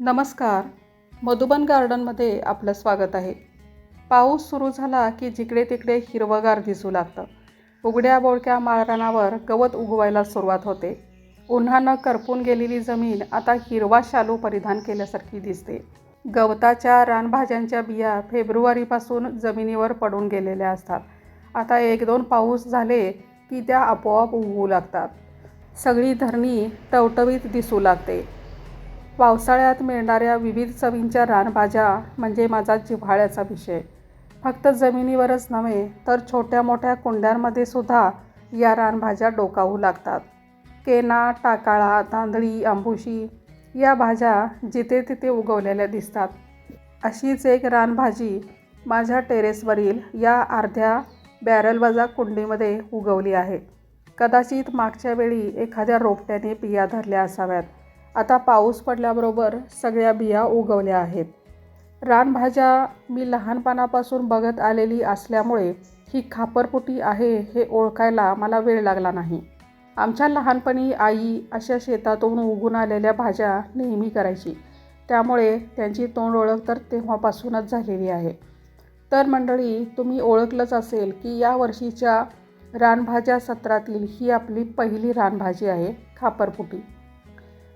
नमस्कार. मधुबन गार्डनमध्ये आपलं स्वागत आहे. पाऊस सुरू झाला की जिकडे तिकडे हिरवगार दिसू लागतं. उघड्या बोळक्या माळरानावर गवत उगवायला सुरुवात होते. उन्हानं करपून गेलेली जमीन आता हिरवा शालू परिधान केल्यासारखी दिसते. गवताच्या रानभाज्यांच्या बिया फेब्रुवारीपासून जमिनीवर पडून गेलेल्या असतात. आता एक दोन पाऊस झाले की त्या आपोआप उगवू लागतात. सगळी धरणी टवटवीत दिसू लागते. पावसाळ्यात मिळणाऱ्या विविध चवींच्या रानभाज्या म्हणजे माझा जिव्हाळ्याचा विषय. फक्त जमिनीवरच नव्हे तर छोट्या मोठ्या कुंड्यांमध्ये सुद्धा या रानभाज्या डोकावू लागतात. केना टाकाळा तांदळी आंबुशी या भाज्या जिथे तिथे उगवलेल्या दिसतात. अशीच एक रानभाजी माझ्या टेरेसवरील या अर्ध्या बॅरलवजा कुंडीमध्ये उगवली आहे. कदाचित मागच्या वेळी एखाद्या रोपट्याने बिया धरल्या असाव्यात. आता पाऊस पडल्याबरोबर सगळ्या बिया उगवल्या आहेत. रानभाज्या मी लहानपणापासून बघत आलेली असल्यामुळे ही खापरपुटी आहे हे ओळखायला मला वेळ लागला नाही. आमच्या लहानपणी आई अशा शेतातून उगून आलेल्या भाज्या नेहमी करायची. त्यामुळे त्यांची तोंड ओळख तर तेव्हापासूनच झालेली आहे. तर मंडळी तुम्ही ओळखलंच असेल की या वर्षीच्या रानभाज्या सत्रातील ही आपली पहिली रानभाजी आहे खापरपुटी.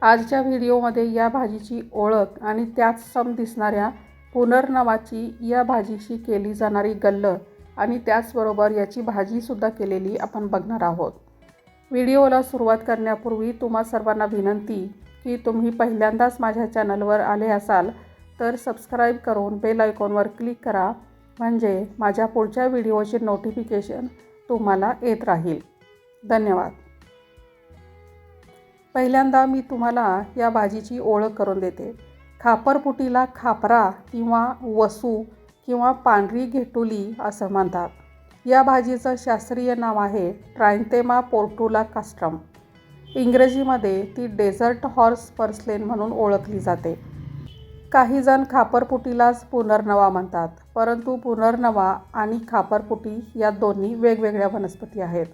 आजच्या व्हिडिओमध्ये या भाजीची ओळख आणि त्याच सम दिसणाऱ्या पुनर्नवाची या भाजीशी केली जाणारी गल्ल आणि त्याचबरोबर याची भाजीसुद्धा केलेली आपण बघणार आहोत. व्हिडिओला सुरुवात करण्यापूर्वी तुम्हा सर्वांना विनंती की तुम्ही पहिल्यांदाच माझ्या चॅनलवर आले असाल तर सबस्क्राईब करून बेल आयकॉनवर क्लिक करा म्हणजे माझ्या पुढच्या व्हिडिओचे नोटिफिकेशन तुम्हाला येत राहील. धन्यवाद. पहिल्यांदा मी तुम्हाला या भाजीची ओळख करून देते. खापरपुटीला खापरा किंवा वसू किंवा पांढरी घेटुली असं म्हणतात. या भाजीचं शास्त्रीय नाव आहे ट्रायंतेमा पोर्टुला कास्ट्रम. इंग्रजीमध्ये ती डेझर्ट हॉर्स पर्सलेन म्हणून ओळखली जाते. काही जण खापरपुटीलाच पुनर्नवा म्हणतात परंतु पुनर्नवा आणि खापरपुटी या दोन्ही वेगवेगळ्या वनस्पती आहेत.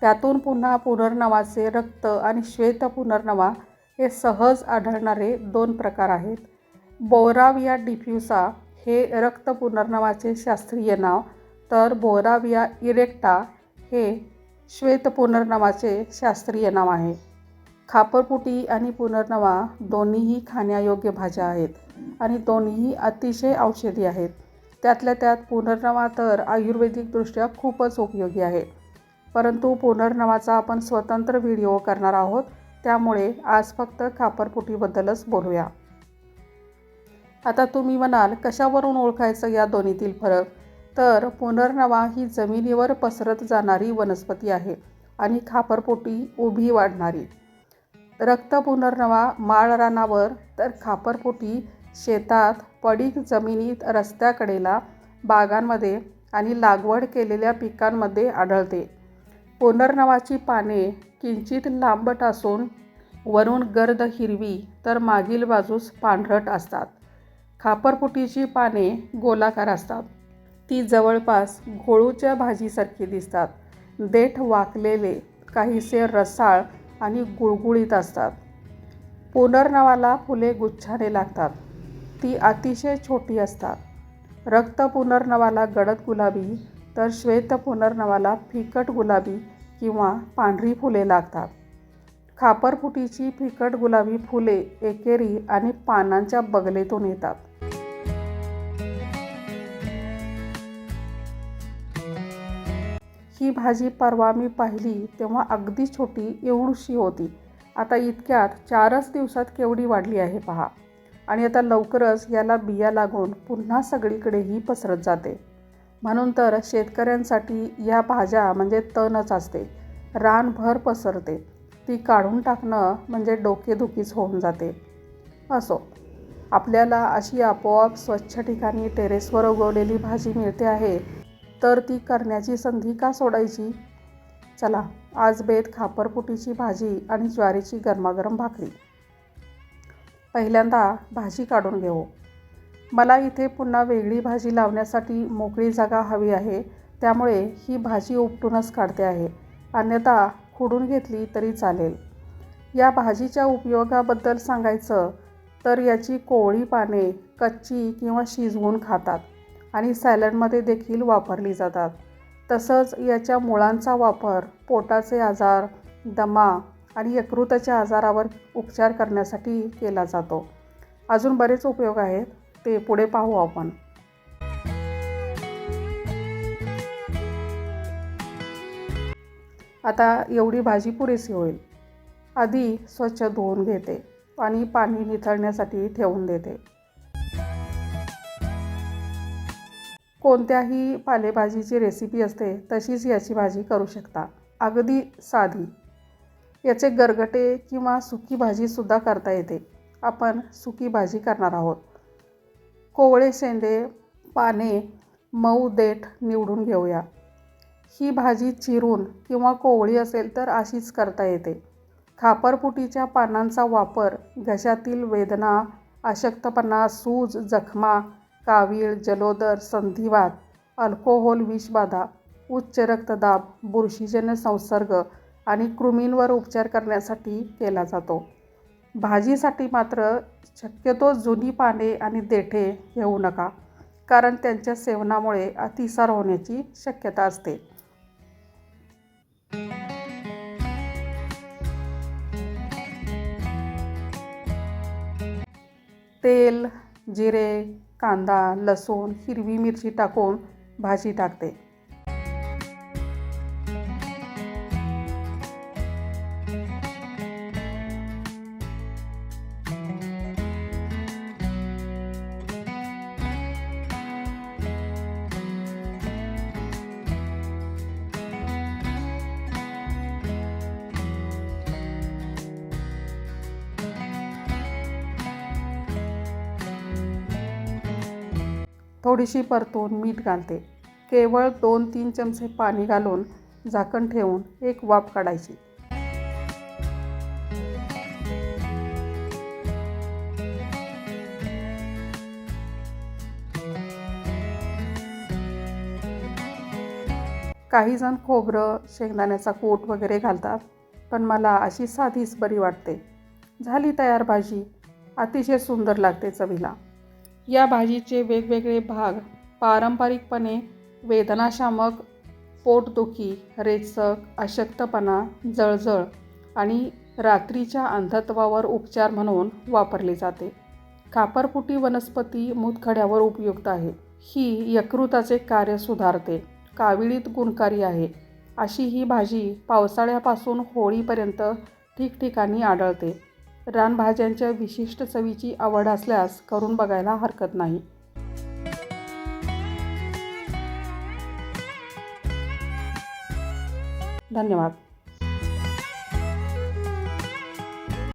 त्यातून पुन्हा पुनर्नवाचे रक्त आणि श्वेत पुनर्नवा हे सहज आढळणारे दोन प्रकार आहेत. बोराविया डिफ्युसा हे रक्त पुनर्नवाचे शास्त्रीय नाव तर बोराविया इरेक्टा हे श्वेत पुनर्नवाचे शास्त्रीय नाव आहे. खापरपुटी आणि पुनर्नवा दोन्हीही खाण्यायोग्य भाज्या आहेत आणि दोन्हीही अतिशय औषधी आहेत. त्यातल्या त्यात पुनर्नवा तर आयुर्वेदिकदृष्ट्या खूपच उपयोगी आहे. परंतु पुनर्नवाचा आपण स्वतंत्र व्हिडिओ करणार आहोत. त्यामुळे आज फक्त खापरपुटीबद्दलच बोलूया. आता तुम्ही म्हणाल कशावरून ओळखायचं या दोन्हीतील फरक? तर पुनर्नवा ही जमिनीवर पसरत जाणारी वनस्पती आहे आणि खापरपोटी उभी वाढणारी. रक्त पुनर्नवा माळरानावर तर खापरपोटी शेतात पडीक जमिनीत रस्त्याकडेला बागांमध्ये आणि लागवड केलेल्या पिकांमध्ये आढळते. पुनर्नवाची पाने किंचित लांबट असून वरून गर्द हिरवी तर मागील बाजूस पांढरट असतात. खापरपुटीची पाने गोलाकार असतात. ती जवळपास घोळूच्या भाजीसारखी दिसतात. देठ वाकलेले काहीसे रसाळ आणि गुळगुळीत असतात. पुनर्नवाला फुले गुच्छाने लागतात. ती अतिशय छोटी असतात. रक्त पुनर्नवाला गडद गुलाबी तर श्वेत पुनर्नवाला फिकट गुलाबी किंवा पांढरी फुले लागतात. खापरफुटीची फिकट गुलाबी फुले एकेरी आणि पानांच्या बगलेतून येतात. ही भाजी परवा मी पाहिली तेव्हा अगदी छोटी एवढीशी होती. आता इतक्यात चारच दिवसात केवढी वाढली आहे पहा. आणि आता लवकरच याला बिया लागून पुन्हा सगळीकडेही पसरत जाते. म्हणून तर शेतकऱ्यांसाठी या भाज्या म्हणजे तणच असते. रानभर पसरते. ती काढून टाकणं म्हणजे डोकेदुखीच होऊन जाते. असो. आपल्याला अशी आपोआप स्वच्छ ठिकाणी टेरेसवर उगवलेली भाजी मिळते आहे तर ती करण्याची संधी का सोडायची? चला आज बेत खापरपुटीची भाजी आणि ज्वारीची गरमागरम भाकरी. पहिल्यांदा भाजी काढून घेऊ. मला इथे पुन्हा वेगळी भाजी लावण्यासाठी मोकळी जागा हवी आहे त्यामुळे ही भाजी उपटूनच काढते आहे. अन्यथा खुडून घेतली तरी चालेल. या भाजीच्या उपयोगाबद्दल सांगायचं तर याची कोवळी पाने कच्ची किंवा शिजवून खातात आणि सॅलडमध्ये देखील वापरली जातात. तसंच याच्या मुळांचा वापर पोटाचे आजार दमा आणि यकृताच्या आजारावर उपचार करण्यासाठी केला जातो. अजून बरेच उपयोग आहेत. ते पुढे पाहू आपण. आता एवढी भाजी पुरेशी होईल. आधी स्वच्छ धुवून घेते आणि पाणी निथळण्यासाठी ठेवून देते. कोणत्याही पालेभाजीची रेसिपी असते तशीच याची भाजी करू शकता. अगदी साधी. याचे गरगटे किंवा सुकी भाजीसुद्धा करता येते. आपण सुकी भाजी करणार आहोत. कोवळे शेंडे पाने मऊ देठ निवडून घेऊया. ही भाजी चिरून किंवा कोवळी असेल तर अशीच करता येते. खापरपुटीच्या पानांचा वापर घशातील वेदना अशक्तपणा सूज जखमा कावीळ जलोदर संधिवात अल्कोहोल विषबाधा उच्च रक्तदाब बुरशीजन्य संसर्ग आणि कृमींवर उपचार करण्यासाठी केला जातो. भाजीसाठी मात्र शक्यतो जुनी पाने आणि देठे घेऊ नका कारण त्यांच्या सेवनामुळे अतिसार होण्याची शक्यता असते. तेल जिरे कांदा लसूण हिरवी मिरची टाकून भाजी टाकते. थोडीशी परतून मीठ घालते. केवळ दोन तीन चमचे पाणी घालून झाकण ठेवून एक वाफ काढायची. काही जण खोबरं शेंगदाण्याचा कूट वगैरे घालतात पण मला अशी साधीच बरी वाटते. झाली तयार भाजी. अतिशय सुंदर लागते चवीला. या भाजीचे वेगवेगळे भाग पारंपरिकपणे वेदनाशामक पोटदुखी रेचक अशक्तपणा जळजळ आणि रात्रीच्या अंधत्वावर उपचार म्हणून वापरले जाते. कापरपुटी वनस्पती मूतखड्यावर उपयुक्त आहे. ही यकृताचे कार्य सुधारते. काविळीत गुणकारी आहे. अशी ही भाजी पावसाळ्यापासून होळीपर्यंत ठिकठिकाणी आढळते. रानभाज्यांच्या विशिष्ट चवीची आवड असल्यास करून बघायला हरकत नाही. धन्यवाद.